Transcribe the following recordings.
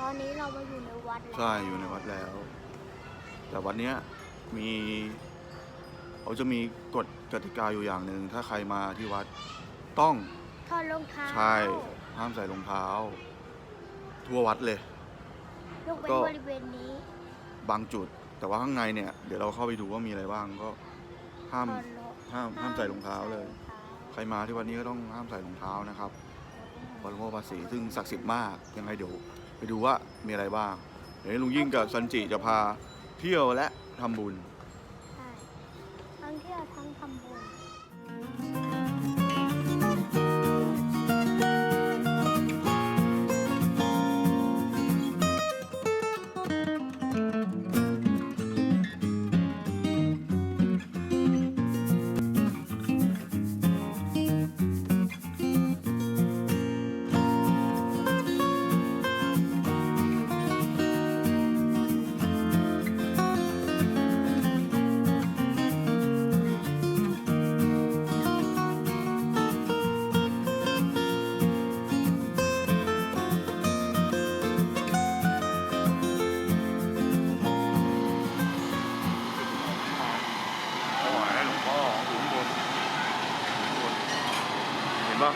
ตอนนี้เรามาอยู่ในวัดแล้วใช่อยู่ในวัดแล้ว แต่วัดเนี้ยมีเขาจะมีกฎกติกาอยู่อย่างหนึ่งถ้าใครมาที่วัดต้องถอดรองเท้าใช่ห้ามใส่รองเท้า ทั่ววัดเลยยกเว้นก็บริเวณนี้ บางจุด แต่ว่าข้างในเนี่ย เดี๋ยวเราเข้าไปดูว่ามีอะไรบ้างก็ห้ามถอดรองห้ามห้ามใส่รองเท้าเลยใส่รองเท้าใครมาที่วัดนี้ก็ต้องห้ามใส่รองเท้านะครับวัดหลวงพ่อภาษีซึ่งศักดิ์สิทธิ์มากยังไงเดี๋ยว ไปดูว่ามีอะไรบ้าง เดี๋ยวลุงยิ่งกับซันจิจะพาเที่ยวและทำบุญ ใช่ทั้งเที่ยวทั้งทำบุญ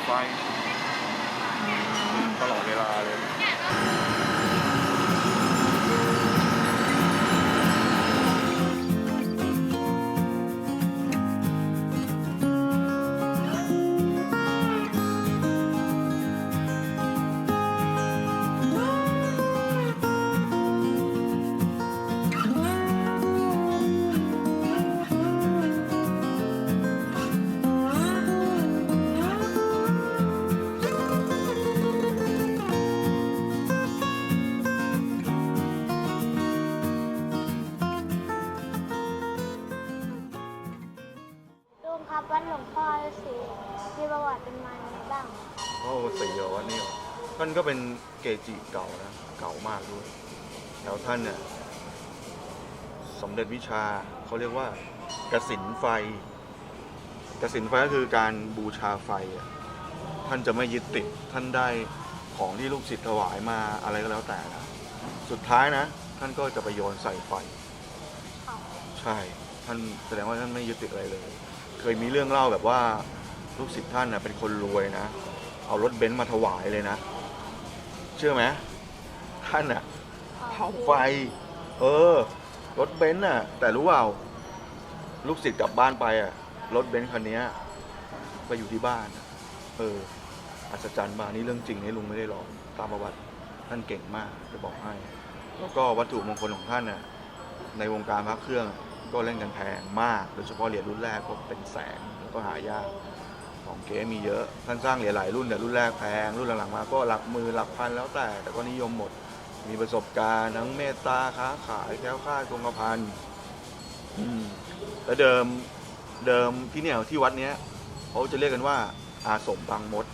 เโอ้สีหรอวะนี่ท่านก็เป็นเกจิเก่านะ เก่ามากด้วยแล้วท่านเนี่ยสำเร็จวิชาเขาเรียกว่ากสินไฟกสินไฟก็คือการบูชาไฟอะท่านจะไม่ยึดติดท่านได้ของที่ลูกศิษย์ถวายมาอะไรก็แล้วแต่นะสุดท้ายนะ ท่านก็จะไปโยนใส่ไฟ ใช่ ท่านแสดงว่าท่านไม่ยึดติดอะไรเลย เคยมีเรื่องเล่าแบบว่าลูกศิษย์ท่านนะเป็นคนรวยนะ เอารถเบนซ์มาถวายเลยนะ เชื่อไหมท่านอะเผาไฟ เออ รถเบนซ์น่ะแต่รู้เปล่า ลูกศิษย์กลับบ้านไปอะรถเบนซ์คันเนี้ยไปอยู่ที่บ้านอะเออ อัศจรรย์มากนี่เรื่องจริงนี่ลุงไม่ได้หลอกตามประวัติท่านเก่งมากจะบอกให้ แล้วก็วัตถุมงคลของท่านน่ะในวงการพระเครื่องก็เล่นกันแพงมาก โดยเฉพาะเหรียญรุ่นแรกก็เป็นแสนแล้วก็หายาก ของเก๋มีเยอะท่านสร้างหลายๆรุ่นแต่รุ่นแรกแพงรุ่นหลังๆมาก็หลักมื่นหลักพันแล้วแต่ แต่ก็นิยมหมดมีประสบการณ์ทั้งเมตตาค้าขายแค้วคลาดคงกระพันแล้วเดิมเดิมที่เนี่ยที่วัดเนี้ยเขาจะเรียกกันว่าอาสมบางมด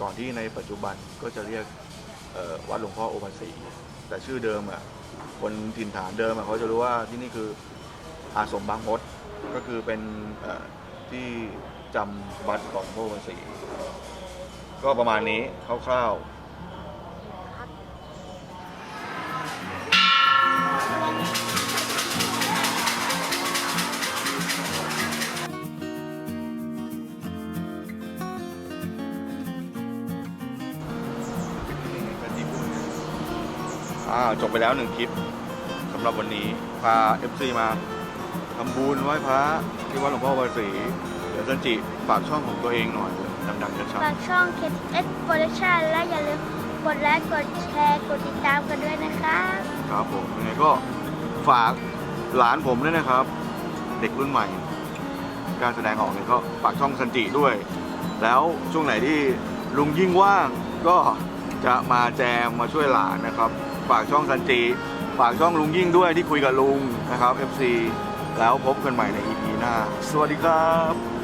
ก่อนที่ในปัจจุบันก็จะเรียกวัดหลวงพ่อโอภาสีแต่ชื่อเดิมอะคนถิ่นฐานเดิมอะเขาจะรู้ว่าที่นี่คืออาสมบางมดก็คือเป็นที่ จำวัดของพระโอภาสีก็ประมาณนี้คร่าวๆอ่าจบไปแล้วหนึ่งคลิปสำหรับวันนี้พา FC มาทำบุญไหว้พระที่วัดหลวงพ่อวาสี ดี๋ยวจันจิฝากช่องของตัวเองหน่อยดังๆชัดฝากช่อง KS Production และอย่าลืมกกดไลค์กดแชร์กดติดตามกันด้วยนะครับครับผมยังไงก็ฝากหลานผมด้วยนะครับ เด็กรุ่นใหม่ การแสดงออกเนี่ยก็ฝากช่องซันจิด้วย แล้วช่วงไหนที่ลุงยิ่งว่างก็จะมาแจมมาช่วยหลานนะครับ ฝากช่องซันจิฝากช่องลุงยิ่งด้วยที่คุยกับลุงนะครับ FC แล้วพบกันใหม่ใน EP หน้า สวัสดีครับ